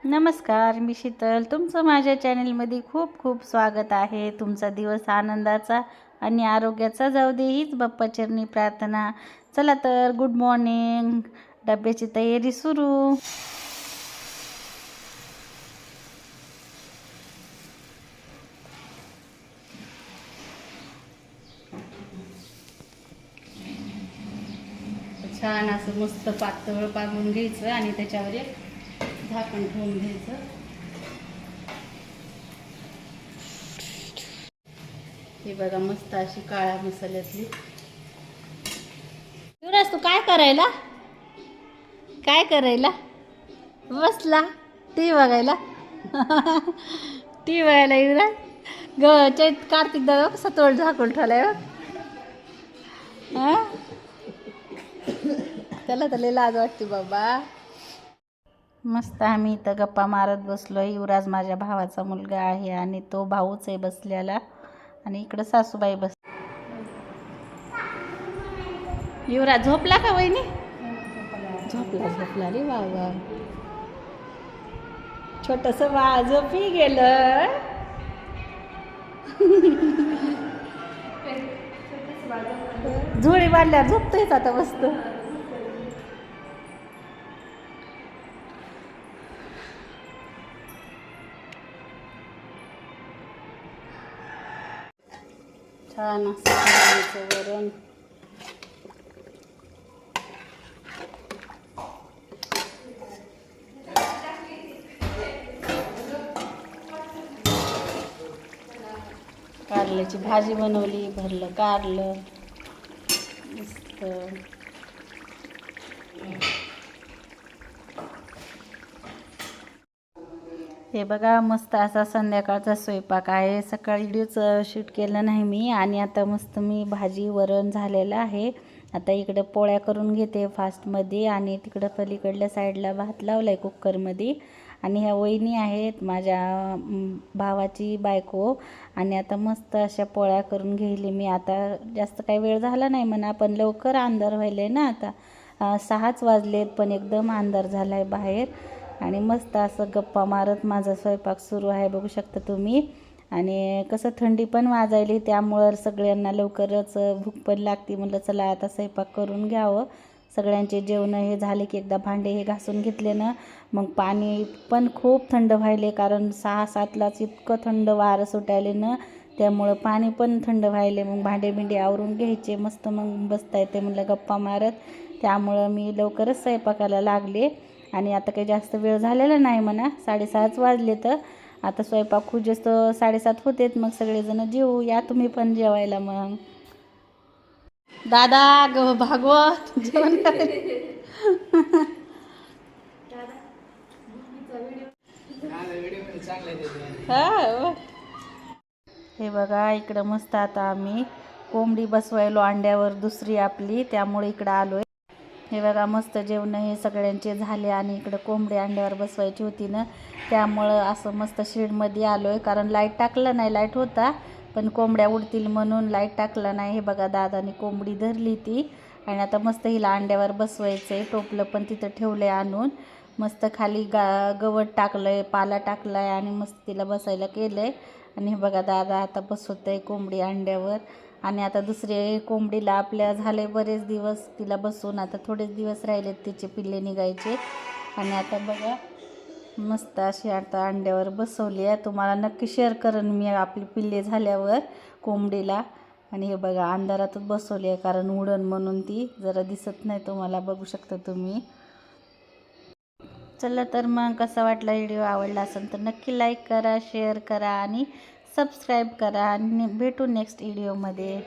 नमस्कार मी शीतल. तुमचं माझ्या चॅनलमध्ये खूप खूप स्वागत आहे. तुमचा दिवस आनंदाचा आणि आरोग्याचा जाऊ दे हीच बाप्पाचरणी प्रार्थना. चला तर गुड मॉर्निंग. डब्याची तयारी सुरू. छान असं मस्त पातळ पागून घ्यायचं आणि त्याच्यावर एक झाकण ठेवून घ्यायचं. हे बघा मस्त अशी काळ्या मसाल्यातली. युवराज तू काय करायला? काय करायला? बसला. टी बघायला. टी बघायला युवराज. ग चैत कार्तिक दादा कसा तोड झाकून ठेवलाय बघ. त्याला तर लय लाज वाटते बाबा. मस्त आम्ही इथं गप्पा मारत बसलो युवराज माझ्या भावाचा मुलगा आहे आणि तो भाऊच आहे बसलेला. आणि इकडं सासूबाई बस युवराज झोपला का वहिनी? झोपला झोपला रे वा वा छोटस बाळ झोपी गेलं. झोळी बांधल्यावर झोपतोयच आता मस्त. छान असं वरण कारल्याची भाजी बनवली भरलं कारलं. मस्त. हे बघा मस्त असा संध्याकाळचा स्वयंपाक आहे. सकाळी शूट केलं नाही मी आणि आता मस्त मी भाजी वरण झालेलं आहे. आता इकडं पोळ्या करून घेते फास्टमध्ये आणि तिकडं पलीकडल्या साईडला भात लावला आहे कुकरमध्ये आणि ह्या वहिनी आहेत माझ्या भावाची बायको आणि आता मस्त अशा पोळ्या करून घेतली मी. आता जास्त काही वेळ झाला नाही म्हणा पण लवकर अंधार व्हायला आहे ना आता. सहाच वाजलेत पण एकदम अंधार झाला आहे बाहेर. आणि मस्त असं गप्पा मारत माझा स्वयंपाक सुरू आहे बघू शकता तुम्ही. आणि कसं थंडी पण वाजायली त्यामुळं सगळ्यांना लवकरच भूक पण लागते. म्हटलं चला आता स्वयंपाक करून घ्यावं. सगळ्यांचे जेवणं हे झाले की एकदा भांडे हे घासून घेतले ना मग पाणी पण खूप थंड व्हायले कारण सहा सातलाच इतकं थंड वारं सुटायले ना त्यामुळं पाणी पण थंड व्हायले. मग भांडे बिंडे आवरून घ्यायचे मस्त मग बसता येते म्हटलं गप्पा मारत. त्यामुळं मी लवकरच स्वयंपाकाला लागले. आणि आता काही जास्त वेळ झालेला नाही म्हणा साडेसहाच वाजले तर. आता स्वयंपाक खूप जास्त साडेसात होतेत मग सगळेजण जेऊ या तुम्ही पण जेवायला मग. दादा ग भागवत जेवण हो. हे बघा इकडं मस्त आता आम्ही कोंबडी बसवायलो अंड्यावर दुसरी आपली त्यामुळे इकडं आलोय. हे बघा मस्त जेवण हे सगळ्यांचे झाले आणि इकडं कोंबडी अंड्यावर बसवायची होती ना. त्यामुळं असं मस्त शेडमध्ये आलो आहे कारण लाइट टाकलं नाही लाइट होता पण कोंबड्या उडतील म्हणून लाइट टाकला नाही. हे बघा दादाने कोंबडी धरली ती आणि आता मस्त हिला अंड्यावर बसवायचं आहे टोपलं पण तिथं ठेवलं आहे आणून. मस्त खाली गा गवत टाकलं आहे पाला टाकला आहे आणि मस्त तिला बसायला केलं आहे आणि हे बघा दादा आता बसवत आहे कोंबडी अंड्यावर. आणि आता दुसरे कोंबडीला आपल्या झाले बरेच दिवस तिला बसवून आता थोडेच दिवस राहिलेत तिचे पिल्ले निघायचे. आणि आता बघा मस्त अशी आता अंड्यावर बसवली आहे. तुम्हाला नक्की शेअर करेन मी आपली पिल्ले झाल्यावर कोंबडीला. आणि हे बघा अंधारातच बसवली आहे कारण उडण म्हणून ती. जरा दिसत नाही तुम्हाला बघू शकता तुम्ही. चला तर मग कसा वाटला व्हिडिओ आवडला असेल तर नक्की लाईक करा शेअर करा आणि सबस्क्राईब करा आणि भेटू नेक्स्ट व्हिडिओमध्ये.